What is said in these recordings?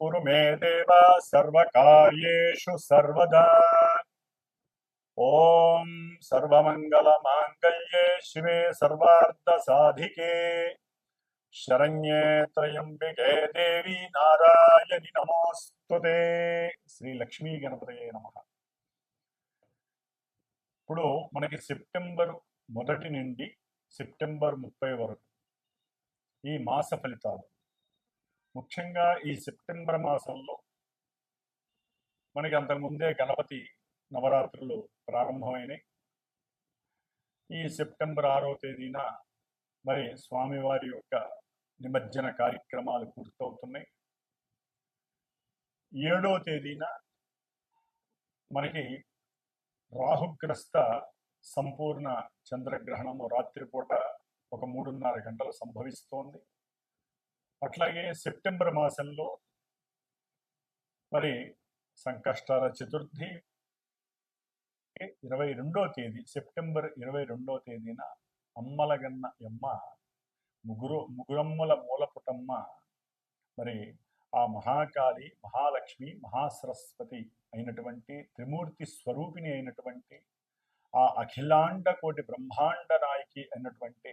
కురు మే దేవ సర్వకార్యేషు సర్వదా ఓం సర్వమంగళ మాంగళ్యే శివే సర్వార్థ సాధికే శరణ్యే త్రయంబికే దేవి నారాయణి నమోస్తుతే శ్రీ లక్ష్మీ గణపతయే నమ ఇప్పుడు మనకి సెప్టెంబర్ మొదటి నుండి సెప్టెంబర్ ముప్పై వరకు ఈ మాస ఫలితాలు ముఖ్యంగా ఈ సెప్టెంబర్ మాసంలో మనకి అంతకుముందే గణపతి నవరాత్రులు ప్రారంభమైనాయి. ఈ సెప్టెంబర్ ఆరో తేదీన మరి స్వామివారి యొక్క నిమజ్జన కార్యక్రమాలు పూర్తవుతున్నాయి. ఏడో తేదీన మనకి రాహుగ్రస్త సంపూర్ణ చంద్రగ్రహణము రాత్రిపూట ఒక మూడున్నర గంటలు సంభవిస్తోంది. అట్లాగే సెప్టెంబర్ మాసంలో మరి సంకష్టాల చతుర్థి ఇరవై రెండో తేదీ సెప్టెంబర్ ఇరవై రెండో తేదీన అమ్మలగన్న యమ్మ ముగురు ముగురమ్మల మూలపుటమ్మ మరి ఆ మహాకాళి మహాలక్ష్మి మహాసరస్వతి అయినటువంటి త్రిమూర్తి స్వరూపిణి అయినటువంటి ఆ అఖిలాండ కోటి బ్రహ్మాండ నాయకి అయినటువంటి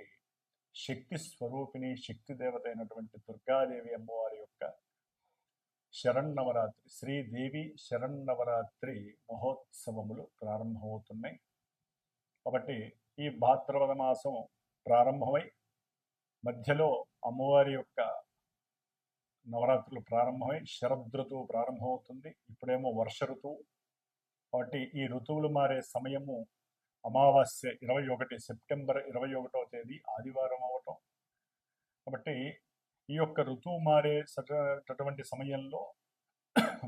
శక్తి స్వరూపిణి శక్తి దేవత అయినటువంటి దుర్గాదేవి అమ్మవారి యొక్క శరణ్నవరాత్రి శ్రీదేవి శరణ్నవరాత్రి మహోత్సవములు ప్రారంభమవుతున్నాయి. కాబట్టి ఈ భాద్రపద మాసం ప్రారంభమై మధ్యలో అమ్మవారి యొక్క నవరాత్రులు ప్రారంభమై శరదృతువు ప్రారంభమవుతుంది. ఇప్పుడేమో వర్ష ఋతువు. కాబట్టి ఈ ఋతువులు మారే సమయము అమావాస్య ఇరవై ఒకటి సెప్టెంబర్ ఇరవై ఒకటో తేదీ ఆదివారం అవటం. కాబట్టి ఈ యొక్క ఋతువు మారే అటువంటి సమయంలో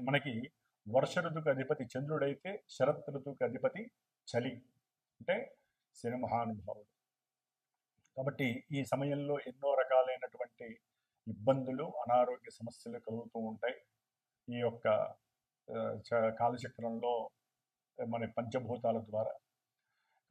మనకి వర్ష ఋతుకు అధిపతి చంద్రుడైతే శరత్ ఋతువుకి అధిపతి చలి అంటే శని మహానుభావుడు. కాబట్టి ఈ సమయంలో ఎన్నో రకాలైనటువంటి ఇబ్బందులు అనారోగ్య సమస్యలు కలుగుతూ ఉంటాయి. ఈ యొక్క చ- కాలచక్రంలో మన పంచభూతాల ద్వారా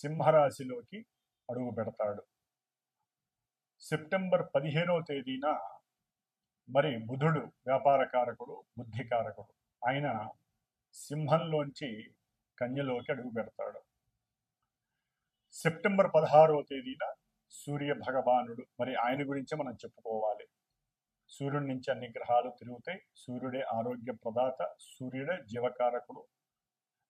సింహరాశిలోకి అడుగు పెడతాడు. సెప్టెంబర్ పదిహేనవ తేదీన మరి బుధుడు వ్యాపారకారకుడు బుద్ధికారకుడు ఆయన సింహంలోంచి కన్యలోకి అడుగు పెడతాడు. సెప్టెంబర్ పదహారవ తేదీన సూర్య భగవానుడు మరి ఆయన గురించి మనం చెప్పుకోవాలి. సూర్యుడి నుంచి అన్ని గ్రహాలు తిరుగుతాయి. సూర్యుడే ఆరోగ్య ప్రదాత సూర్యుడే జీవకారకుడు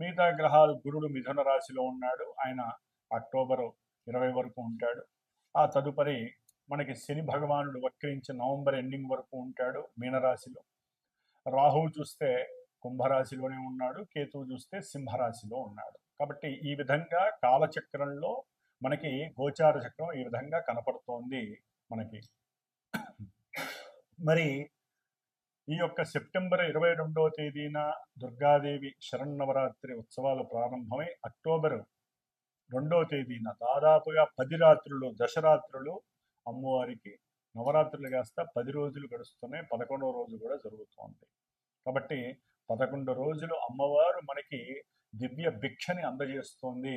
మిగతా గ్రహాలు గురుడు మిథున రాశిలో ఉన్నాడు. ఆయన అక్టోబర్ ఇరవై వరకు ఉంటాడు. ఆ తదుపరి మనకి శని భగవానుడు వక్రించి నవంబర్ ఎండింగ్ వరకు ఉంటాడు మీనరాశిలో. రాహువు చూస్తే కుంభరాశిలోనే ఉన్నాడు. కేతువు చూస్తే సింహరాశిలో ఉన్నాడు. కాబట్టి ఈ విధంగా కాలచక్రంలో మనకి గోచార చక్రం ఈ విధంగా కనపడుతోంది మనకి. మరి ఈ యొక్క సెప్టెంబర్ ఇరవై రెండవ తేదీన దుర్గాదేవి శరన్నవరాత్రి ఉత్సవాలు ప్రారంభమై అక్టోబర్ రెండవ తేదీన దాదాపుగా పది రాత్రులు దశరాత్రులు అమ్మవారికి నవరాత్రులు కాస్త పది రోజులు గడుస్తున్నాయి. పదకొండవ రోజు కూడా జరుగుతోంది. కాబట్టి పదకొండు రోజులు అమ్మవారు మనకి దివ్య భిక్షని అందజేస్తోంది.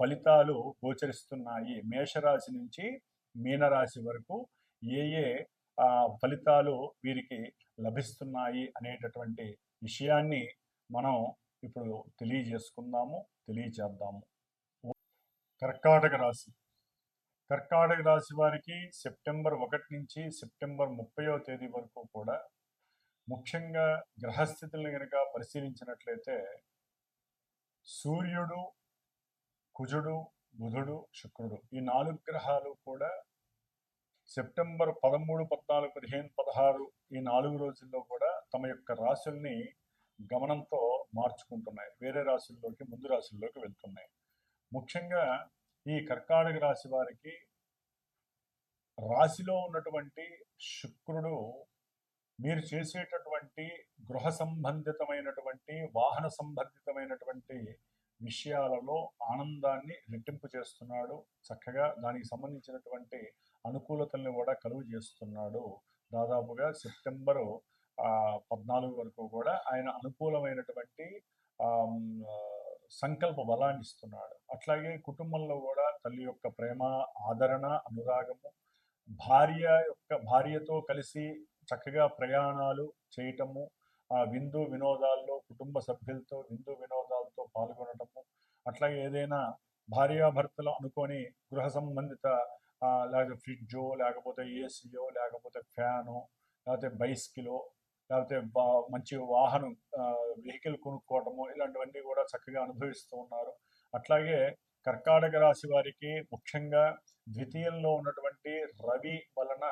ఫలితాలు గోచరిస్తున్నాయి. మేషరాశి నుంచి మీనరాశి వరకు ఏ ఏ ఆ, ఫలితాలు వీరికి లభిస్తున్నాయి అనేటటువంటి విషయాన్ని మనం ఇప్పుడు తెలియజేసుకుందాము తెలియజేద్దాము కర్కాటక రాశి. కర్కాటక రాశి వారికి సెప్టెంబర్ ఒకటి నుంచి సెప్టెంబర్ ముప్పయో తేదీ వరకు కూడా ముఖ్యంగా గ్రహస్థితులను కనుక పరిశీలించినట్లయితే సూర్యుడు కుజుడు బుధుడు శుక్రుడు ఈ నాలుగు గ్రహాలు కూడా సెప్టెంబర్ పదమూడు పద్నాలుగు పదిహేను పదహారు ఈ నాలుగు రోజుల్లో కూడా తమ యొక్క రాశుల్ని గమనంతో మార్చుకుంటున్నాయి. వేరే రాశుల్లోకి ముందు రాశుల్లోకి వెళ్తున్నాయి. ముఖ్యంగా ఈ కర్కాటక రాశి వారికి రాశిలో ఉన్నటువంటి శుక్రుడు మీరు చేసేటటువంటి గృహ సంబంధితమైనటువంటి వాహన సంబంధితమైనటువంటి విషయాలలో ఆనందాన్ని రెట్టింపు చేస్తున్నాడు. చక్కగా దానికి సంబంధించినటువంటి అనుకూలతల్ని కూడా కలుగు చేస్తున్నాడు. దాదాపుగా సెప్టెంబరు పద్నాలుగు వరకు కూడా ఆయన అనుకూలమైనటువంటి సంకల్ప బలాన్ని ఇస్తున్నాడు. అట్లాగే కుటుంబంలో కూడా తల్లి యొక్క ప్రేమ ఆదరణ అనురాగము భార్య యొక్క భార్యతో కలిసి చక్కగా ప్రయాణాలు చేయటము ఆ విందు వినోదాల్లో కుటుంబ సభ్యులతో విందు వినోదాలతో పాల్గొనటము అట్లాగే ఏదైనా భార్యాభర్తలు అనుకొని గృహ సంబంధిత లేకపోతే ఫ్రిడ్జో లేకపోతే ఏసీయో లేకపోతే ఫ్యాను లేకపోతే బైస్కిలో లేకపోతే బా మంచి వాహనం వెహికల్ కొనుక్కోవటము ఇలాంటివన్నీ కూడా చక్కగా అనుభవిస్తూ ఉన్నారు. అట్లాగే కర్కాటక రాశి వారికి ముఖ్యంగా ద్వితీయంలో ఉన్నటువంటి రవి వలన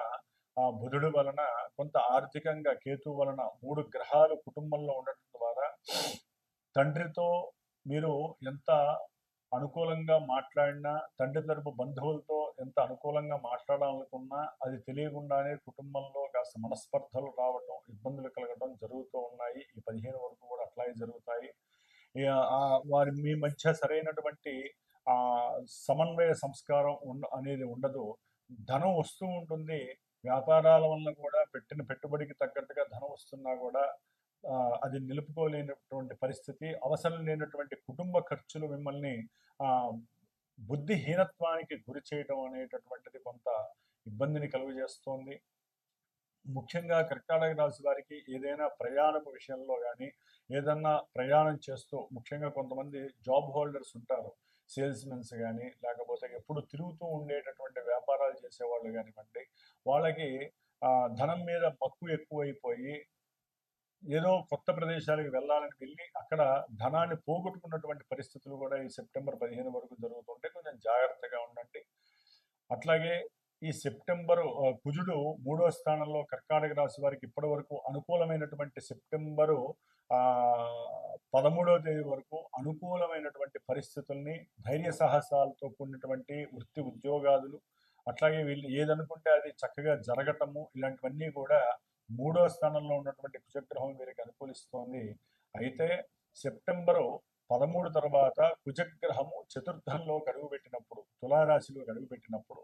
బుధుడు వలన కొంత ఆర్థికంగా కేతు వలన మూడు గ్రహాలు కుటుంబంలో ఉండటం ద్వారా తండ్రితో మీరు ఎంత అనుకూలంగా మాట్లాడినా తండ్రి తరపు బంధువులతో ఎంత అనుకూలంగా మాట్లాడాలనుకున్నా అది తెలియకుండానే కుటుంబంలో కాస్త మనస్పర్ధలు రావటం ఇబ్బందులు కలగడం జరుగుతూ ఉన్నాయి. ఈ పదిహేను వరకు కూడా అట్లాగే జరుగుతాయి. వారి మీ మధ్య సరైనటువంటి ఆ సమన్వయ సంస్కారం ఉండ అనేది ఉండదు. ధనం వస్తూ ఉంటుంది. వ్యాపారాల వల్ల కూడా పెట్టిన పెట్టుబడికి తగ్గట్టుగా ధనం వస్తున్నా కూడా అది నిలుపుకోలేనటువంటి పరిస్థితి అవసరం లేనటువంటి కుటుంబ ఖర్చులు మిమ్మల్ని బుద్ధిహీనత్వానికి గురి చేయడం అనేటటువంటిది కొంత ఇబ్బందిని కలుగజేస్తోంది. ముఖ్యంగా కర్కాటక రాశి వారికి ఏదైనా ప్రయాణపు విషయంలో కానీ ఏదన్నా ప్రయాణం చేస్తూ ముఖ్యంగా కొంతమంది జాబ్ హోల్డర్స్ ఉంటారు సేల్స్ మెన్స్ కానీ లేకపోతే ఎప్పుడు తిరుగుతూ ఉండేటటువంటి వ్యాపారాలు చేసేవాళ్ళు కానివ్వండి వాళ్ళకి ధనం మీద మక్కువ ఎక్కువైపోయి ఏదో కొత్త ప్రదేశాలకు వెళ్ళాలని వెళ్ళి అక్కడ ధనాన్ని పోగొట్టుకున్నటువంటి పరిస్థితులు కూడా ఈ సెప్టెంబర్ పదిహేను వరకు జరుగుతుంటే కొంచెం జాగ్రత్తగా ఉండండి. అట్లాగే ఈ సెప్టెంబర్ కుజుడు మూడో స్థానంలో కర్కాటక రాశి వారికి ఇప్పటి వరకు అనుకూలమైనటువంటి సెప్టెంబరు పదమూడవ తేదీ వరకు అనుకూలమైనటువంటి పరిస్థితుల్ని ధైర్య సాహసాలతో కూడినటువంటి వృత్తి ఉద్యోగాదులు అట్లాగే వీళ్ళు ఏదనుకుంటే అది చక్కగా జరగటము ఇలాంటివన్నీ కూడా మూడో స్థానంలో ఉన్నటువంటి కుజగ్రహం వీరికి అనుకూలిస్తోంది. అయితే సెప్టెంబరు పదమూడు తర్వాత కుజగ్రహము చతుర్థంలో అడుగుపెట్టినప్పుడు తులారాశిలో అడుగుపెట్టినప్పుడు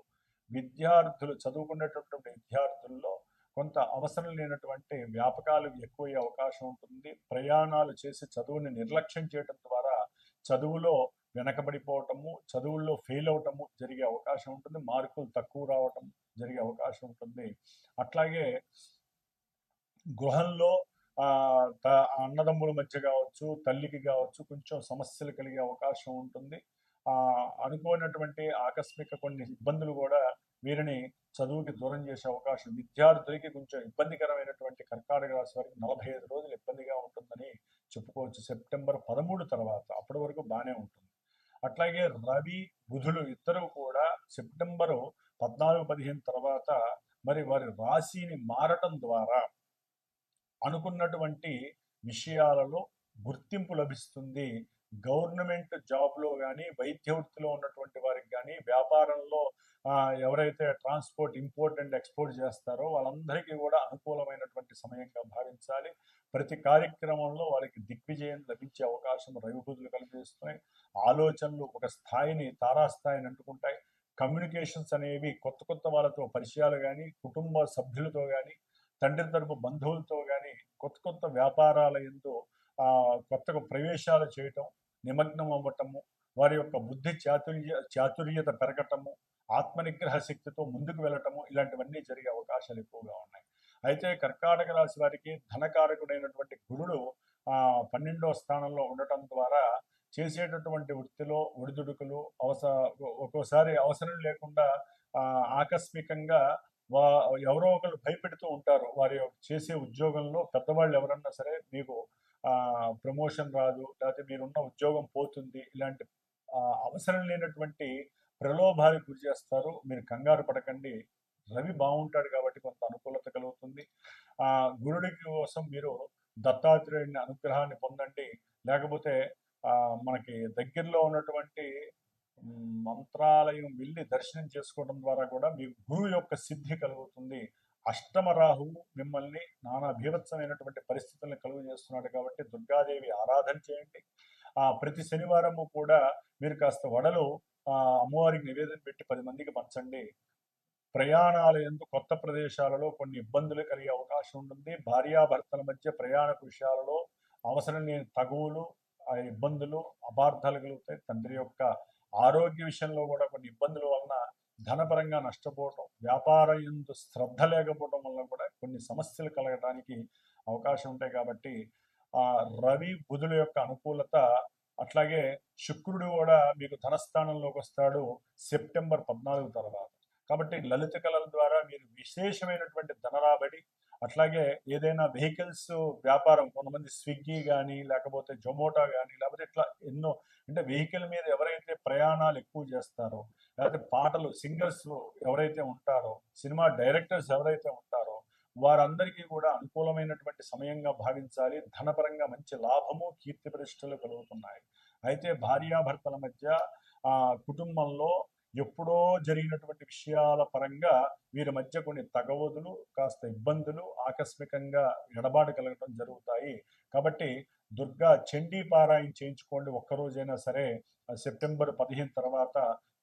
విద్యార్థులు చదువుకునేటటువంటి విద్యార్థుల్లో కొంత అవసరం లేనటువంటి వ్యాపకాలు ఎక్కువయ్యే అవకాశం ఉంటుంది. ప్రయాణాలు చేసి చదువుని నిర్లక్ష్యం చేయడం ద్వారా చదువులో వెనకబడిపోవటము చదువుల్లో ఫెయిల్ అవటము జరిగే అవకాశం ఉంటుంది. మార్కులు తక్కువ రావటం జరిగే అవకాశం ఉంటుంది. అట్లాగే గృహంలో అన్నదమ్ముల మధ్య కావచ్చు తల్లికి కావచ్చు కొంచెం సమస్యలు కలిగే అవకాశం ఉంటుంది. అనుకోనటువంటి ఆకస్మిక కొన్ని ఇబ్బందులు కూడా వీరిని చదువుకి దూరం చేసే అవకాశం విద్యార్థులకి కొంచెం ఇబ్బందికరమైనటువంటి కర్కాటక రాశి వారికి నలభై ఐదు రోజులు ఇబ్బందిగా ఉంటుందని చెప్పుకోవచ్చు. సెప్టెంబర్ పదమూడు తర్వాత అప్పటి వరకు బాగానే ఉంటుంది. అట్లాగే రవి బుధులు ఇద్దరు కూడా సెప్టెంబరు పద్నాలుగు పదిహేను తర్వాత మరి వారి రాశిని మారటం ద్వారా అనుకున్నటువంటి విషయాలలో గుర్తింపు లభిస్తుంది. గవర్నమెంట్ జాబ్లో కానీ వైద్య వృత్తిలో ఉన్నటువంటి వారికి కానీ వ్యాపారంలో ఎవరైతే ట్రాన్స్పోర్ట్ ఇంపోర్ట్ అండ్ ఎక్స్పోర్ట్ చేస్తారో వాళ్ళందరికీ కూడా అనుకూలమైనటువంటి సమయంగా భావించాలి. ప్రతి కార్యక్రమంలో వారికి దిగ్విజయం లభించే అవకాశం రవిబుద్ధులు కల్పిస్తున్నాయి ఆలోచనలు ఒక స్థాయిని తారాస్థాయిని అంటుకుంటాయి. కమ్యూనికేషన్స్ అనేవి కొత్త కొత్త వాళ్ళతో పరిచయాలు కానీ కుటుంబ సభ్యులతో కానీ తండ్రి తరపు బంధువులతో కానీ కొత్త కొత్త వ్యాపారాల ఎందు ఆ, కొత్తగా ప్రవేశాలు చేయటం నిమగ్నం అవ్వటము వారి యొక్క బుద్ధి చాతుర్య చాతుర్యత పెరగటము ఆత్మనిగ్రహ శక్తితో ముందుకు వెళ్ళటము ఇలాంటివన్నీ జరిగే అవకాశాలు ఎక్కువగా ఉన్నాయి. అయితే కర్కాటక రాశి వారికి ధనకారకుడైనటువంటి గురుడు ఆ పన్నెండో స్థానంలో ఉండటం ద్వారా చేసేటటువంటి వృత్తిలో ఒడిదుడుకులు అవస ఒక్కోసారి అవసరం లేకుండా ఆ, ఆకస్మికంగా వా ఎవరో ఒకరు భయపెడుతూ ఉంటారు. వారి యొక్క చేసే ఉద్యోగంలో పెద్దవాళ్ళు ఎవరన్నా సరే మీకు ఆ, ప్రమోషన్ రాదు లేకపోతే మీరున్న ఉద్యోగం పోతుంది ఇలాంటి ఆ, అవసరం లేనటువంటి ప్రలోభాలకు గురి చేస్తారు. మీరు కంగారు పడకండి. రవి బాగుంటాడు కాబట్టి కొంత అనుకూలత కలుగుతుంది. ఆ గురుడి కోసం మీరు దత్తాత్రేయుడిని అనుగ్రహాన్ని పొందండి. లేకపోతే ఆ, మనకి దగ్గరలో ఉన్నటువంటి మంత్రాలయం వెళ్ళి దర్శనం చేసుకోవడం ద్వారా కూడా మీకు గురువు యొక్క సిద్ధి కలుగుతుంది. అష్టమ రాహువు మిమ్మల్ని నానా భీభత్సమైనటువంటి పరిస్థితుల్ని కలుగు చేస్తున్నాడు కాబట్టి దుర్గాదేవి ఆరాధన చేయండి. ఆ ప్రతి శనివారము కూడా మీరు కాస్త వడలు ఆ అమ్మవారికి నివేదన పెట్టి పది మందికి పంచండి. ప్రయాణాల ఎందు కొత్త ప్రదేశాలలో కొన్ని ఇబ్బందులు కలిగే అవకాశం ఉంటుంది. భార్యాభర్తల మధ్య ప్రయాణ విషయాలలో అవసరం లేని తగువులు ఆ ఇబ్బందులు అపార్థాలు కలుగుతాయి. తండ్రి యొక్క ఆరోగ్య విషయంలో కూడా కొన్ని ఇబ్బందుల వలన ధనపరంగా నష్టపోవటం వ్యాపారం ఎందు శ్రద్ధ లేకపోవడం వల్ల కూడా కొన్ని సమస్యలు కలగడానికి అవకాశం ఉంటాయి కాబట్టి ఆ రవి బుధుల యొక్క అనుకూలత అట్లాగే శుక్రుడు కూడా మీకు ధనస్థానంలోకి వస్తాడు సెప్టెంబర్ పద్నాలుగు తర్వాత. కాబట్టి లలిత కళల ద్వారా మీరు విశేషమైనటువంటి ధనరాబడి అట్లాగే ఏదైనా వెహికల్స్ వ్యాపారం కొంతమంది స్విగ్గీ కానీ లేకపోతే జొమాటో కానీ లేకపోతే ఇట్లా ఎన్నో అంటే వెహికల్ మీద ఎవరైతే ప్రయాణాలు ఎక్కువ చేస్తారో లేకపోతే పాటలు సింగర్స్ ఎవరైతే ఉంటారో సినిమా డైరెక్టర్స్ ఎవరైతే ఉంటారో వారందరికీ కూడా అనుకూలమైనటువంటి సమయంగా భావించాలి. ధనపరంగా మంచి లాభము కీర్తి ప్రతిష్టలు కలుగుతున్నాయి. అయితే భార్యాభర్తల మధ్య ఆ కుటుంబంలో ఎప్పుడో జరిగినటువంటి విషయాల పరంగా వీరి మధ్య కొన్ని తగవదులు కాస్త ఇబ్బందులు ఆకస్మికంగా ఎడబాటు కలగడం జరుగుతాయి. కాబట్టి దుర్గా చండీ పారాయణ చేయించుకోండి ఒక్కరోజైనా సరే సెప్టెంబర్ పదిహేను తర్వాత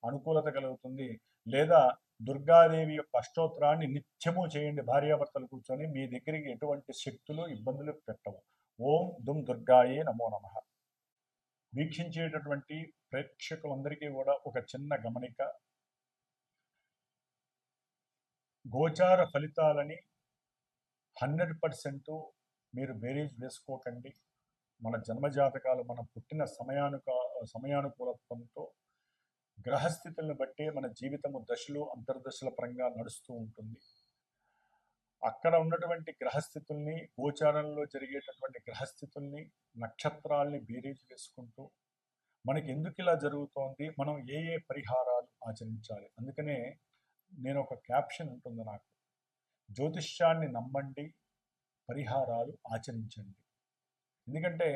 అనుకూలత కలుగుతుంది. లేదా దుర్గాదేవి యొక్క అష్టోత్తరాన్ని నిత్యము చేయండి భార్యాభర్తలు కూర్చొని మీ దగ్గరికి ఎటువంటి శక్తులు ఇబ్బందులు పెట్టవు. ఓం దుమ్ దుర్గాయే నమో నమ. వీక్షించేటటువంటి ప్రేక్షకులందరికీ కూడా ఒక చిన్న గమనిక. గోచార ఫలితాలని హండ్రెడ్ పర్సెంట్ మీరు బేరీజ్ వేసుకోకండి. మన జన్మజాతకాలు మనం పుట్టిన సమయానుక సమయానుకూలత్వంతో గ్రహస్థితులను బట్టే మన జీవితము దశలు అంతర్దశల పరంగా నడుస్తూ ఉంటుంది. అక్కడ ఉన్నటువంటి గ్రహస్థితుల్ని గోచారంలో జరిగేటటువంటి గ్రహస్థితుల్ని నక్షత్రాల్ని బేరీజు వేసుకుంటూ మనకి ఎందుకు ఇలా జరుగుతోంది? మనం ఏ ఏ పరిహారాలు ఆచరించాలి? అందుకనే నేను ఒక క్యాప్షన్ ఉంటుంది నాకు. జ్యోతిష్యాన్ని నమ్మండి పరిహారాలు ఆచరించండి. ఎందుకంటే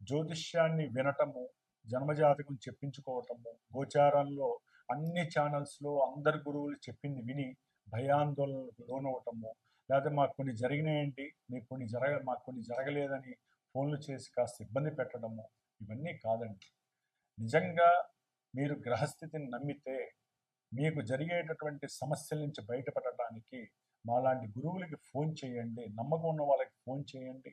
జ్యోతిష్యాన్ని వినటము జన్మజాతకం చెప్పించుకోవటము గోచారంలో అన్ని ఛానల్స్లో అందరు గురువులు చెప్పింది విని భయాందోళనలకు లోనవటము లేకపోతే మాకు కొన్ని జరిగినాయండి మీకు కొన్ని జరగ మాకు కొన్ని జరగలేదని ఫోన్లు చేసి కాస్త ఇబ్బంది పెట్టడము ఇవన్నీ కాదండి. నిజంగా మీరు గ్రహస్థితిని నమ్మితే మీకు జరిగేటటువంటి సమస్యల నుంచి బయటపడటానికి మాలాంటి గురువులకి ఫోన్ చేయండి నమ్మకం ఉన్న వాళ్ళకి ఫోన్ చేయండి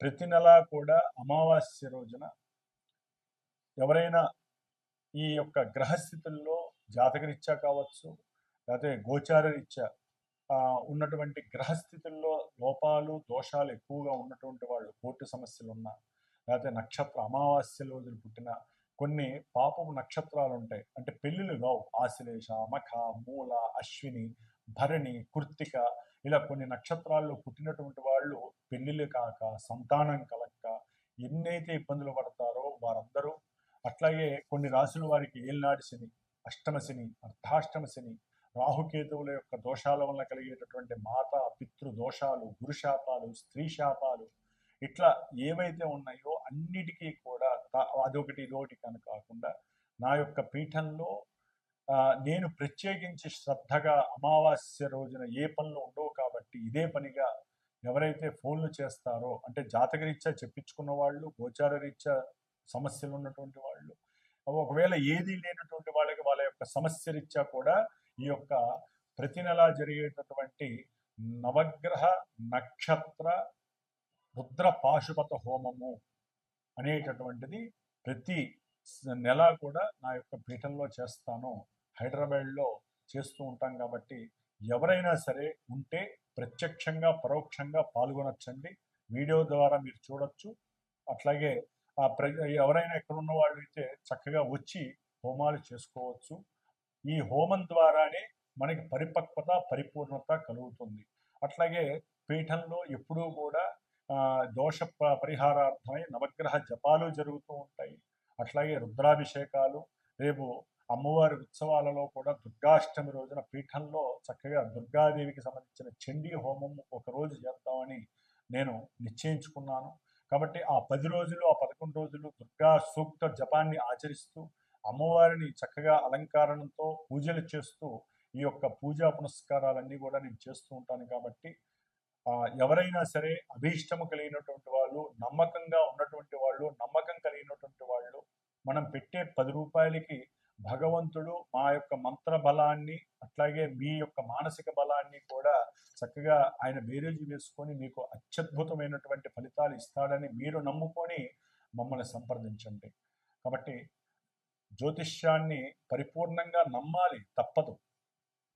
ప్రతి నెలా కూడా అమావాస్య రోజున ఎవరైనా ఈ యొక్క గ్రహస్థితుల్లో జాతకరీత్యా కావచ్చు లేకపోతే గోచార రీత్యా ఉన్నటువంటి గ్రహస్థితుల్లో లోపాలు దోషాలు ఎక్కువగా ఉన్నటువంటి వాళ్ళు కోర్టు సమస్యలు ఉన్నా లేకపోతే నక్షత్ర అమావాస్య రోజులు పుట్టిన కొన్ని పాపపు నక్షత్రాలు ఉంటాయి అంటే పెళ్ళిళ్ళు కావు. ఆశ్లేష మఖ మూల అశ్విని భరణి కృత్తిక ఇలా కొన్ని నక్షత్రాల్లో పుట్టినటువంటి వాళ్ళు పెళ్ళిళ్ళు కాక సంతానం కలక్క ఎన్నైతే ఇబ్బందులు పడతారో వారందరూ అట్లాగే కొన్ని రాసుల వారికి ఏళ్ళనాటి శని అష్టమ శని అర్ధాష్టమ శని రాహుకేతువుల యొక్క దోషాల వల్ల కలిగేటటువంటి మాత పితృ దోషాలు గురుశాపాలు స్త్రీ శాపాలు ఇట్లా ఏవైతే ఉన్నాయో అన్నిటికీ కూడా అదొకటి ఇదొకటి కనుక కాకుండా నా యొక్క పీఠంలో నేను ప్రత్యేకించి శ్రద్ధగా అమావాస్య రోజున ఏ పనులు ఉండవు కాబట్టి ఇదే పనిగా ఎవరైతే ఫోన్లు చేస్తారో అంటే జాతకరీత్యా చెప్పించుకున్న వాళ్ళు గోచార రీత్యా సమస్యలు ఉన్నటువంటి వాళ్ళు ఒకవేళ ఏది లేనటువంటి వాళ్ళకి వాళ్ళ యొక్క సమస్య రీత్యా కూడా ఈ యొక్క ప్రతి నెల జరిగేటటువంటి నవగ్రహ నక్షత్ర రుద్ర పాశుపత హోమము అనేటటువంటిది ప్రతి నెల కూడా నా యొక్క పీఠంలో చేస్తాను. హైదరాబాద్లో చేస్తూ ఉంటాం కాబట్టి ఎవరైనా సరే ఉంటే ప్రత్యక్షంగా పరోక్షంగా పాల్గొనొచ్చండి. వీడియో ద్వారా మీరు చూడొచ్చు. అట్లాగే ఆ ప్ర ఎవరైనా ఎక్కడ ఉన్న వాళ్ళు అయితే చక్కగా వచ్చి హోమాలు చేసుకోవచ్చు. ఈ హోమం ద్వారానే మనకి పరిపక్వత పరిపూర్ణత కలుగుతుంది. అట్లాగే పీఠంలో ఎప్పుడూ కూడా దోష ప- పరిహారార్థమై నవగ్రహ జపాలు జరుగుతూ ఉంటాయి. అట్లాగే రుద్రాభిషేకాలు రేపు అమ్మవారి ఉత్సవాలలో కూడా దుర్గాష్టమి రోజున పీఠంలో చక్కగా దుర్గాదేవికి సంబంధించిన చండీ హోమం ఒక రోజు చేద్దామని నేను నిశ్చయించుకున్నాను. కాబట్టి ఆ పది రోజులు ఆ పదకొండు రోజులు దుర్గా సూక్త జపాన్ని ఆచరిస్తూ అమ్మవారిని చక్కగా అలంకారణతో పూజలు చేస్తూ ఈ యొక్క పూజా పునస్కారాలన్నీ కూడా నేను చేస్తూ ఉంటాను. కాబట్టి ఎవరైనా సరే అభీష్టము కలిగినటువంటి వాళ్ళు నమ్మకంగా ఉన్నటువంటి వాళ్ళు నమ్మకం కలిగినటువంటి వాళ్ళు మనం పెట్టే పది రూపాయలకి భగవంతుడు మా యొక్క మంత్ర బలాన్ని అట్లాగే మీ యొక్క మానసిక బలాన్ని కూడా చక్కగా ఆయన బేరేజీ వేసుకొని మీకు అత్యద్భుతమైనటువంటి ఫలితాలు ఇస్తాడని మీరు నమ్ముకొని మమ్మల్ని సంప్రదించండి. కాబట్టి జ్యోతిష్యాన్ని పరిపూర్ణంగా నమ్మాలి తప్పదు.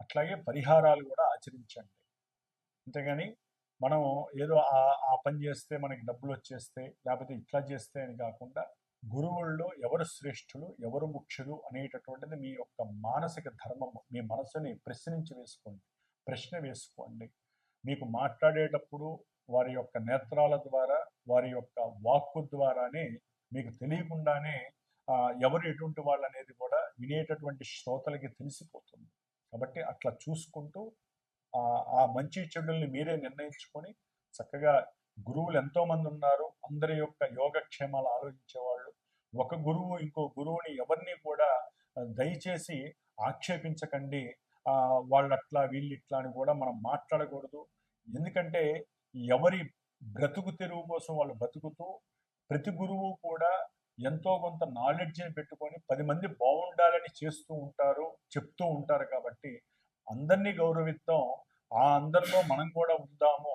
అట్లాగే పరిహారాలు కూడా ఆచరించండి. అంతేగాని మనం ఏదో ఆ ఆ పని చేస్తే మనకి డబ్బులు వచ్చేస్తే లేకపోతే ఇట్లా చేస్తే అని కాకుండా గురువుల్లో ఎవరు శ్రేష్ఠులు ఎవరు ముఖ్యులు అనేటటువంటిది మీ యొక్క మానసిక ధర్మము మీ మనసుని ప్రశ్నించి వేసుకోండి ప్రశ్న వేసుకోండి. మీకు మాట్లాడేటప్పుడు వారి యొక్క నేత్రాల ద్వారా వారి యొక్క వాక్కు ద్వారానే మీకు తెలియకుండానే ఎవరు ఎటువంటి వాళ్ళు అనేది కూడా వినేటటువంటి శ్రోతలకి తెలిసిపోతుంది. కాబట్టి అట్లా చూసుకుంటూ ఆ మంచి చెడుల్ని మీరే నిర్ణయించుకొని చక్కగా గురువులు ఎంతోమంది ఉన్నారు అందరి యొక్క యోగక్షేమాలు ఆలోచించేవాళ్ళు ఒక గురువు ఇంకో గురువుని ఎవరిని కూడా దయచేసి ఆక్షేపించకండి. వాళ్ళు అట్లా వీళ్ళు ఇట్లా అని కూడా మనం మాట్లాడకూడదు. ఎందుకంటే ఎవరి బ్రతుకు తెరువు కోసం వాళ్ళు బ్రతుకుతూ ప్రతి గురువు కూడా ఎంతో కొంత నాలెడ్జ్ని పెట్టుకొని పది మంది బాగుండాలని చేస్తూ ఉంటారు చెప్తూ ఉంటారు కాబట్టి అందరినీ గౌరవిద్దాం. ఆ అందరిలో మనం కూడా ఉందాము.